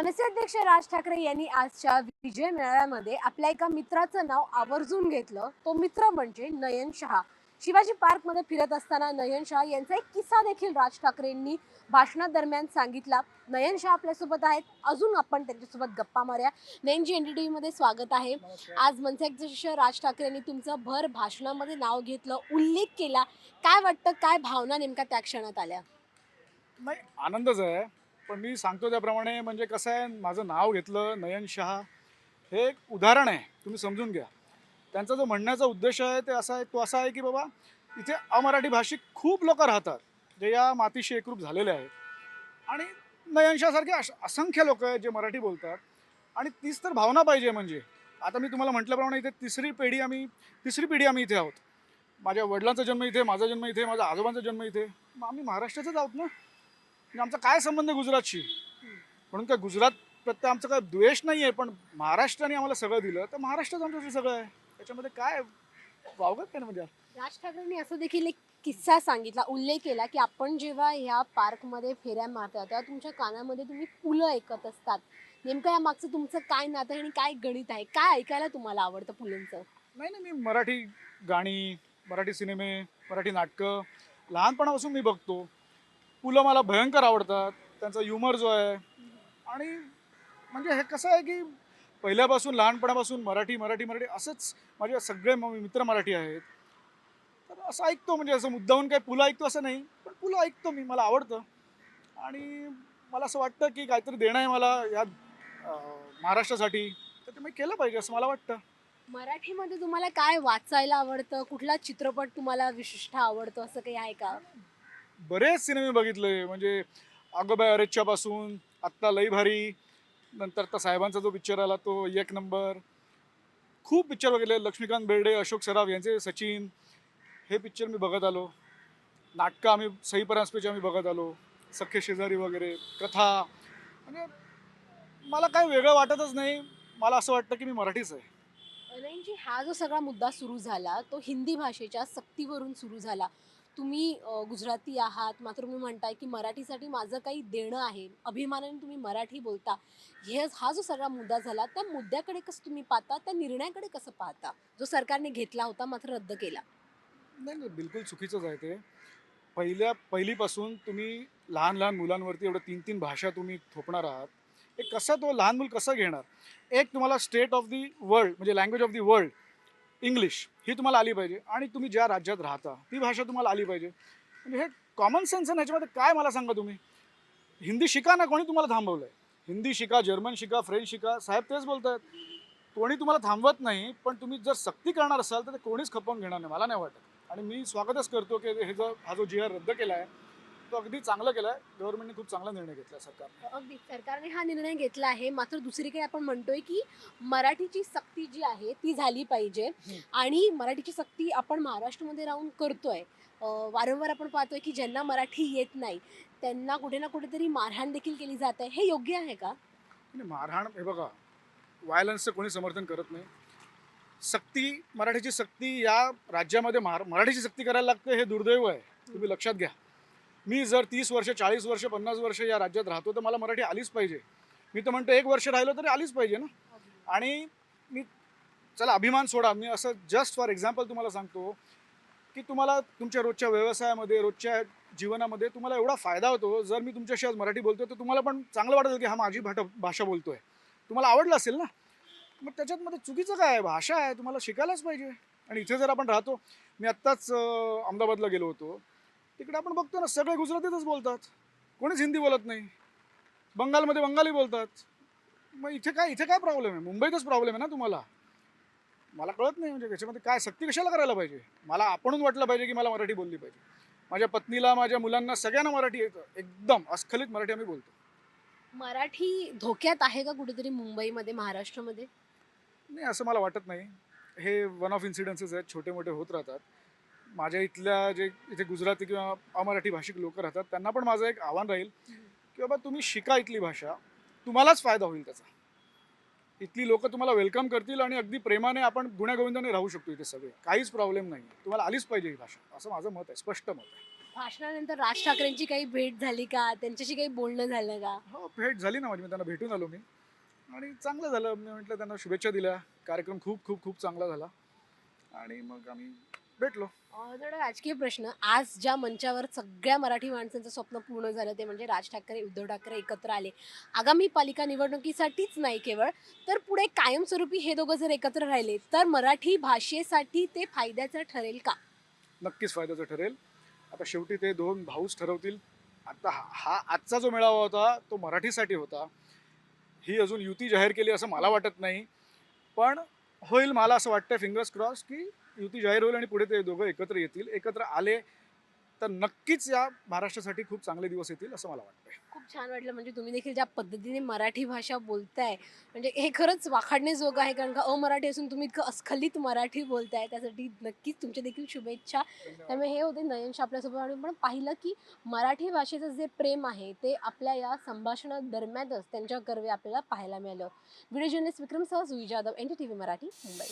मनसे अध्यक्ष राज ठाकरे यांनी आजच्या विजय मेळाव्यामध्ये आपल्या एका मित्राचं नाव आवर्जून घेतलं. तो मित्र म्हणजे नयन शहा. शिवाजी पार्कमध्ये फिरत असताना नयन शहा यांचा एक किस्सा देखील राज ठाकरेंनी भाषणादरम्यान सांगितला. नयन शहा आपल्यासोबत आहेत. अजून आपण त्यांच्यासोबत गप्पा मारूया. नयनजी एनडीटीव्ही मध्ये स्वागत आहे. आज मनसे अध्यक्ष राज ठाकरे यांनी तुमचं भर भाषणामध्ये नाव घेतलं उल्लेख केला. काय वाटतं काय भावना नेमका त्या क्षणात आल्या? नाही आनंदच आहे. पण मी सांगतो त्याप्रमाणे म्हणजे कसं आहे माझं नाव घेतलं नयन शहा. हे एक उदाहरण आहे तुम्ही समजून घ्या. त्यांचा जो म्हणण्याचा उद्देश आहे ते असा आहे तो असा आहे की बाबा इथे अमराठी भाषिक खूप लोक राहतात जे या मातीशी एकरूप झालेले आहेत. आणि नयनशासारखे अश असंख्य लोक आहेत जे मराठी बोलतात. आणि तीच तर भावना पाहिजे म्हणजे. आता मी तुम्हाला म्हटल्याप्रमाणे इथे तिसरी पिढी आम्ही तिसरी पिढी आम्ही इथे आहोत. माझ्या वडिलांचा जन्म इथे माझा जन्म इथे माझ्या आजोबांचा जन्म इथे. मग आम्ही महाराष्ट्राचाच आहोत ना? म्हणजे आमचा काय संबंध आहे गुजरातशी? म्हणून काय गुजरात प्रत्येक आमचं काय द्वेष नाही आहे पण महाराष्ट्राने आम्हाला सगळं दिलं तर महाराष्ट्रच आमच्यासाठी सगळं आहे. त्याच्यामध्ये काय वावगत काय ना म्हणजे? राज ठाकरेंनी असं देखील एक किस्सा सांगितला उल्लेख केला की आपण जेव्हा ह्या पार्कमध्ये फेऱ्या मारता तेव्हा तुमच्या कानामध्ये तुम्ही पुलं ऐकत असतात. नेमकं या मागचं तुमचं काय नातं आणि काय गणित आहे? काय ऐकायला तुम्हाला आवडतं पुलंचं नाही नाही मी मराठी गाणी मराठी सिनेमे मराठी नाटकं लहानपणापासून मी बघतो. पुलं मला भयंकर आवडतात. त्यांचा ह्युमर जो आहे. आणि म्हणजे हे कसं आहे की पहिल्यापासून लहानपणापासून मराठी मराठी मराठी असंच माझे सगळे मित्र मराठी आहेत. तर असं ऐकतो म्हणजे असं मुद्दाहून काही पुलं ऐकतो असं नाही पण पुलं ऐकतो मी. मला आवडतं. आणि मला असं वाटतं की काहीतरी देणं आहे मला या महाराष्ट्रासाठी. तर ते मी केलं पाहिजे असं मला वाटतं. मराठीमध्ये तुम्हाला काय वाचायला आवडतं? कुठला चित्रपट तुम्हाला विशिष्ट आवडतो? असं काही आहे का? बरेच सिनेमे बघितले. म्हणजे अगोबाय अरेच्या पासून आत्ता लई भारी नंतर आता साहेबांचा जो पिक्चर आला तो एक नंबर. खूप पिक्चर बघितले. लक्ष्मीकांत बेर्डे अशोक सराफ यांचे सचिन हे पिक्चर मी बघत आलो. नाटकं आम्ही सई परांजपेची आम्ही बघत आलो. सख्खे शेजारी वगैरे कथा. म्हणजे मला काय वेगळं वाटतच नाही. मला असं वाटतं की मी मराठीच आहे. अनयनजी हा जो सगळा मुद्दा सुरू झाला तो हिंदी भाषेच्या सक्तीवरून सुरू झाला. तुम्ही गुजराती आहात मात्र तुम्ही म्हणताय की मराठीसाठी माझं काही देणं आहे. अभिमानाने तुम्ही मराठी बोलता. हे हा जो सगळा मुद्दा झाला त्या मुद्द्याकडे कसं तुम्ही पाहता? त्या निर्णयाकडे कसं पाहता? जो सरकारने घेतला होता मात्र रद्द केला. नाही नाही बिलकुल चुकीचंच आहे ते. पहिल्या पहिलीपासून तुम्ही लहान लहान मुलांवरती एवढं तीन तीन भाषा तुम्ही थोपणार आहात. हे कसं तो लहान मूल कसं घेणार? एक तुम्हाला स्टेट ऑफ दी वर्ल्ड म्हणजे language of the world English ही तुम्हाला आली पाहिजे आणि तुम्ही ज्या राज्यात राहता ती भाषा तुम्हाला आली पाहिजे. म्हणजे हे कॉमन सेन्स आहे ह्याच्यामध्ये काय मला सांगा तुम्ही? हिंदी शिका ना कोणी तुम्हाला थांबवलं आहे हिंदी शिका जर्मन शिका फ्रेंच शिका साहेब तेच बोलत आहेत कोणी तुम्हाला थांबवत नाही पण तुम्ही जर सक्ती करणार असाल तर ते कोणीच खपवून घेणार नाही मला नाही वाटत. आणि मी स्वागतच करतो की हे जो हा जो जी आर रद्द केला आहे तो अगदी चांगला केला आहे गव्हर्नमेंटने खूप चांगला निर्णय घेतला सरकारने. अगदी. सरकारने हा निर्णय घेतला आहे. मात्र दुसरीकडे आपण म्हणतोय की मराठीची सक्ती जी आहे ती झाली पाहिजे. आणि मराठीची सक्ती आपण महाराष्ट्रामध्ये राहून करतोय. वारंवार आपण पाहतोय की ज्यांना मराठी येत नाही त्यांना कुठे ना कुठेतरी मारहाण देखील केली जात. आहे हे योग्य आहे का? मारहाण हे बघा व्हायलन्सचं कोणी समर्थन करत नाही. सक्ती मराठीची सक्ती या राज्यामध्ये मराठीची सक्ती करायला लागते हे दुर्दैव आहे. तुम्ही लक्षात घ्या. मी जर तीस वर्ष चाळीस वर्ष पन्नास वर्ष या राज्यात राहतो तर मला मराठी आलीच पाहिजे. मी तर म्हणतो एक वर्ष राहिलो तरी आलीच पाहिजे ना. आणि मी चला अभिमान सोडा. मी असं जस्ट फॉर एक्झाम्पल तुम्हाला सांगतो की तुम्हाला तुमच्या रोजच्या व्यवसायामध्ये रोजच्या जीवनामध्ये तुम्हाला एवढा फायदा होतो. जर मी तुमच्याशी आज मराठी बोलतोय तर तुम्हाला पण चांगलं वाटेल की हा माझी भाषा भाषा बोलतोय. तुम्हाला आवडलं असेल ना? मग त्याच्यात मध्ये चुकीचं काय आहे? भाषा आहे. तुम्हाला शिकायलाच पाहिजे. आणि इथे जर आपण राहतो मी आत्ताच अहमदाबादला गेलो होतो. तिकडे आपण बघतो ना सगळे गुजरातीतच बोलतात. कोणीच हिंदी बोलत नाही. बंगालमध्ये बंगाली बोलतात. मग इथे काय इथे काय प्रॉब्लेम आहे? मुंबईतच प्रॉब्लेम आहे ना तुम्हाला? मला कळत नाही म्हणजे त्याच्यामध्ये काय सक्ती कशाला करायला पाहिजे? मला आपणच वाटलं पाहिजे की मला मराठी बोलली पाहिजे. माझ्या पत्नीला माझ्या मुलांना सगळ्यांना मराठी येतं. एकदम अस्खलित मराठी आम्ही बोलतो. मराठी धोक्यात आहे का कुठेतरी मुंबईमध्ये महाराष्ट्रामध्ये? नाही असं मला वाटत नाही. हे वन ऑफ इन्सिडन्सेस आहेत छोटे मोठे होत राहतात. माझ्या इथल्या जे इथे गुजराती किंवा अमराठी भाषिक लोक राहतात त्यांना पण माझं एक आव्हान राहील की बाबा तुम्ही शिका इथली भाषा तुम्हालाच फायदा होईल त्याचा. इथली लोक तुम्हाला वेलकम करतील आणि अगदी प्रेमाने आपण गुण्यागोविंदाने राहू शकतो इथे सगळे. काहीच प्रॉब्लेम नाही तुम्हाला आलीच पाहिजे ही भाषा. असं माझं मत आहे. स्पष्ट मत आहे. भाषणानंतर राज ठाकरेंची काही भेट झाली का? त्यांच्याशी काही बोलणं झालं का? हो भेट झाली ना माझी. मी त्यांना भेटून आलो मी. आणि चांगलं झालं. मी म्हटलं त्यांना शुभेच्छा दिल्या. कार्यक्रम खूप खूप खूप चांगला झाला. आणि मग आम्ही भेटलो. थोडा राजकीय प्रश्न. आज ज्या मंचावर सगळ्या मराठी माणसांचं स्वप्न पूर्ण झालं ते म्हणजे राज ठाकरे उद्धव ठाकरे एकत्र आले. आगामी पालिका निवडणुकीसाठीच नाही केवळ तर पुढे कायमस्वरूपी हे दोघं जर एकत्र राहिले तर मराठी भाषेसाठी ते फायद्याचं ठरेल का? नक्कीच फायद्याचं ठरेल. आता शेवटी ते दोन भाऊच ठरवतील. आता हा हा आजचा जो मेळावा होता तो मराठीसाठी होता. ही अजून युती जाहीर केली असं मला वाटत नाही. पण होईल मला असं वाटतं फिंगर्स क्रॉस की युती जाहीर होईल आणि पुढे ते दोघं एकत्र येतील. एकत्र आले तर नक्कीच या महाराष्ट्रासाठी खूप चांगले दिवस येतील असं मला वाटतं खूप छान वाटलं. म्हणजे तुम्ही देखील ज्या पद्धतीने मराठी भाषा बोलताय म्हणजे हे खरंच वाखाणण्याजोगं आहे कारण का अमराठी असून तुम्ही इतकं अस्खलित मराठी बोलताय त्यासाठी नक्कीच तुमच्या देखील शुभेच्छा. त्यामुळे हे होते नयनशा आपल्यासोबत आणि पण पाहिलं की मराठी भाषेचं जे प्रेम आहे ते आपल्या या संभाषणादरम्यानच त्यांच्या कर्वे आपल्याला पाहायला मिळालं. व्हिडिओ जर्नलिस्ट विक्रम सह सुई Jadhav N T V Marathi Mumbai.